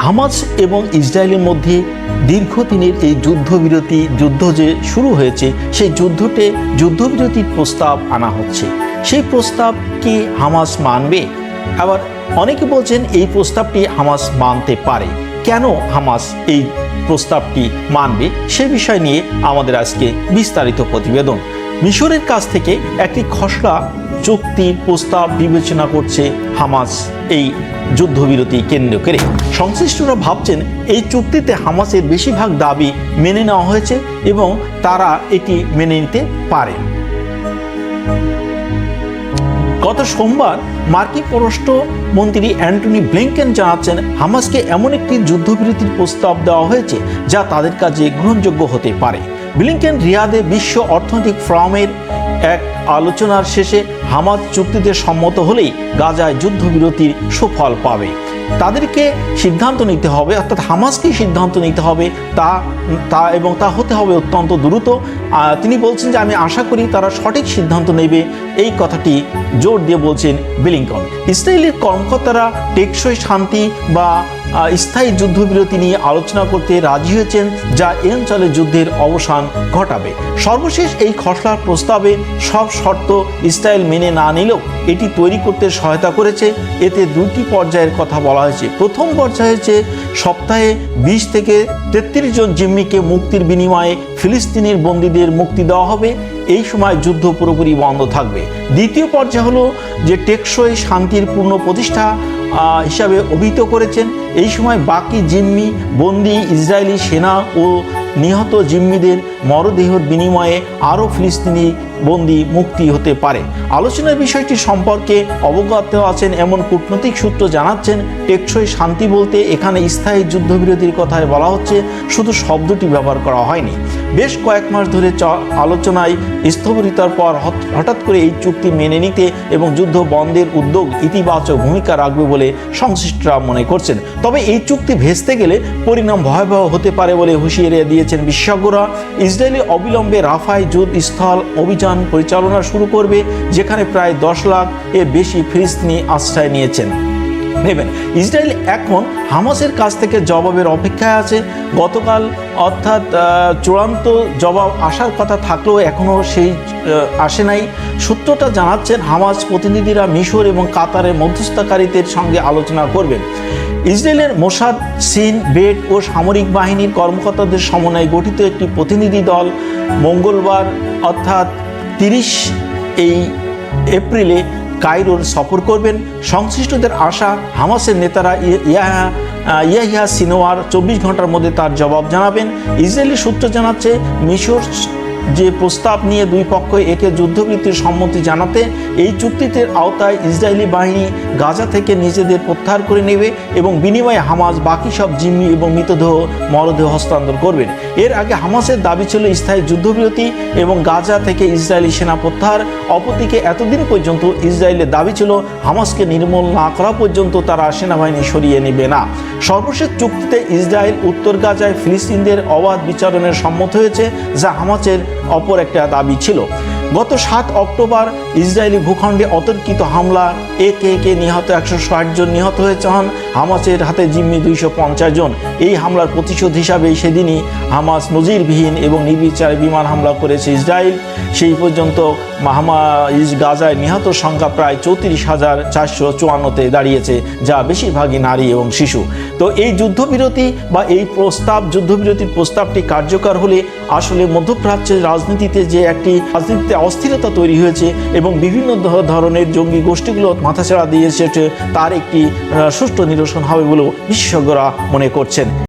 Hamas এবং ইসরায়েলের মধ্যে দীর্ঘদিনের এই যুদ্ধবিরতি, যুদ্ধ যে শুরু হয়েছে, সেই যুদ্ধতে যুদ্ধবিরতির প্রস্তাব আনা হচ্ছে। সেই প্রস্তাব কি হামাস মানবে? আবার অনেকে বলছেন এই প্রস্তাবটি হামাস মানতে পারে। কেন হামাস এই প্রস্তাবটি মানবে? সে বিষয় নিয়ে আমাদের আজকে বিস্তারিত প্রতিবেদন। মিশরের কাছ থেকে একটি খসড়া চুক্তির প্রস্তাব বিবেচনা করছে হামাস, এই যুদ্ধবিরতি কেন্দ্র করে। সংশ্লিষ্টরা ভাবছেন এই চুক্তিতে হামাসের বেশিরভাগ দাবি মেনে নেওয়া হয়েছে এবং তারা এটি মেনে নিতে পারে। গত সোমবার মার্কিন পররাষ্ট্র মন্ত্রী অ্যান্টনি ব্লিংকেন জানাচ্ছেন, হামাসকে এমন একটি যুদ্ধবিরতির প্রস্তাব দেওয়া হয়েছে যা তাদের কাছে গ্রহণযোগ্য হতে পারে। ব্লিংকেন রিয়াদে বিশ্ব অর্থনৈতিক ফোরামের এক আলোচনার শেষে হামাস চুক্তিতে সম্মত হলেই গাজায় যুদ্ধবিরতির সুফল পাবে। তাদেরকে সিদ্ধান্ত নিতে হবে, অর্থাৎ হামাসকেই সিদ্ধান্ত নিতে হবে, তা তা এবং তা হতে হবে অত্যন্ত দ্রুত। তিনি বলছেন যে, আমি আশা করি তারা সঠিক সিদ্ধান্ত নেবে। এই কথাটি জোর দিয়ে বলছেন বিলিংকন। ইসরায়েলের কর্মকর্তারা টেকসই শান্তি বা স্থায়ী যুদ্ধবিরতি নিয়ে আলোচনা করতে রাজি হয়েছেন, যা এই অঞ্চলে যুদ্ধের অবসান ঘটাবে। সর্বশেষ এই খসড়ার প্রস্তাবে সব শর্ত ইসরায়েল মেনে না নিলেও এটি তৈরি করতে সহায়তা করেছে। এতে দুটি পর্যায়ের কথা বলা হয়েছে। প্রথম পর্যায়ে হচ্ছে সপ্তাহে বিশ থেকে তেত্রিশ জন জিম্মিকে মুক্তির বিনিময়ে ফিলিস্তিনের বন্দীদের মুক্তি দেওয়া হবে। এই সময় যুদ্ধ পুরোপুরি বন্ধ থাকবে। দ্বিতীয় পর্যায় হলো যে টেকসই শান্তির পূর্ণ প্রতিষ্ঠা হিসাবে অভিহিত করেছেন। এই সময় বাকি জিম্মি বন্দি ইসরায়েলি সেনা ও নিহত জিম্মিদের মরদেহর বিনিময়ে আরও ফিলিস্তিনি বন্দি মুক্তি হতে পারে। আলোচনার বিষয়টি সম্পর্কে অবগত আছেন এমন কূটনৈতিক সূত্র জানাচ্ছেন, টেকসই শান্তি বলতে এখানে স্থায়ী যুদ্ধবিরতির কথায় বলা হচ্ছে, শুধু শব্দটি ব্যবহার করা হয়নি। বেশ কয়েক মাস ধরে আলোচনায় স্থবিরতার পর হঠাৎ করে এই চুক্তি মেনে নিতে এবং যুদ্ধ বন্ধের উদ্যোগ ইতিবাচক ভূমিকা রাখবে বলে সংশ্লিষ্টরা মনে করছেন। তবে এই চুক্তি ভেস্তে গেলে পরিণাম ভয়াবহ হতে পারে বলে হুঁশিয়ারি দিয়েছেন বিশেষজ্ঞরা। ইসরায়েলি অবিলম্বে রাফায় যুদ্ধ স্থল অভিযান পরিচালনা শুরু করবে, যেখানে প্রায় দশ লাখ এর বেশি ফিলিস্তিনি আশ্রয় নিয়েছেন। নেবেন, ইসরায়েল এখন হামাসের কাছ থেকে জবাবের অপেক্ষায় আছে। গতকাল অর্থাৎ চূড়ান্ত জবাব আসার কথা থাকলেও এখনও সেই আসে নাই। সূত্রটা জানাচ্ছেন, হামাস প্রতিনিধিরা মিশর এবং কাতারের মধ্যস্থকারীদের সঙ্গে আলোচনা করবেন। ইসরায়েলের মোসাদ, সিন, বেট ও সামরিক বাহিনীর কর্মকর্তাদের সমন্বয়ে গঠিত একটি প্রতিনিধি দল মঙ্গলবার, অর্থাৎ তিরিশ এই এপ্রিলে কায়রোর সফর করবেন। সংশ্লিষ্টদের আশা, হামাসের নেতারা ইয়া- ইয়াহা ইয়াহিয়া সিনোয়ার চব্বিশ ঘণ্টার মধ্যে তার জবাব জানাবেন। ইসরায়েলি সূত্র জানাচ্ছে, মিশর যে প্রস্তাব নিয়ে দুই পক্ষ একে যুদ্ধবৃত্তির সম্মতি জানাতে, এই চুক্তিতে আওতায় ইসরায়েলি বাহিনী গাজা থেকে নিজেদের প্রত্যাহার করে নেবে এবং বিনিময়ে হামাস বাকি সব জিম্মি এবং মৃতদেহ মরদেহ হস্তান্তর করবেন এর আগে হামাসের দাবি ছিল স্থায়ী যুদ্ধবিরতি এবং গাজা থেকে ইসরায়েলি সেনা প্রত্যাহার। অপরদিকে এতদিন পর্যন্ত ইসরায়েলের দাবি ছিল হামাসকে নির্মূল না করা পর্যন্ত তারা সেনাবাহিনী সরিয়ে নেবে না। সর্বশেষ চুক্তিতে ইসরায়েল উত্তর গাজায় ফিলিস্তিনদের অবাধ বিচারণের সম্মত হয়েছে, যা হামাসের অপর একটা দাবি ছিল। গত সাত অক্টোবর ইসরায়েলি ভূখণ্ডে অতর্কিত হামলা একে একে নিহত একশো ষাট জন নিহত হয়েছে হন। হামাসের হাতে জিম্মি দুইশো পঞ্চাশ জন। এই হামলার প্রতিশোধ হিসাবে সেদিনই হামাস নজিরবিহীন এবং নির্বিচারে বিমান হামলা করেছে ইসরায়েল। সেই পর্যন্ত হামা ইস গাজায় নিহত সংখ্যা প্রায় চৌত্রিশ হাজার চারশো চুয়ান্নতে দাঁড়িয়েছে, যা বেশিরভাগই নারী এবং শিশু। তো এই যুদ্ধবিরতি বা এই প্রস্তাব, যুদ্ধবিরতির প্রস্তাবটি কার্যকর হলে আসলে মধ্যপ্রাচ্যের রাজনীতিতে যে একটি রাজনীতিতে অস্থিরতা তৈরি হয়েছে এবং বিভিন্ন ধরনের জঙ্গি গোষ্ঠীগুলো মাথাছাড়া দিয়েছে তার একটি সুষ্ঠু নিরসন হবে বলেও বিশেষজ্ঞরা মনে করছেন।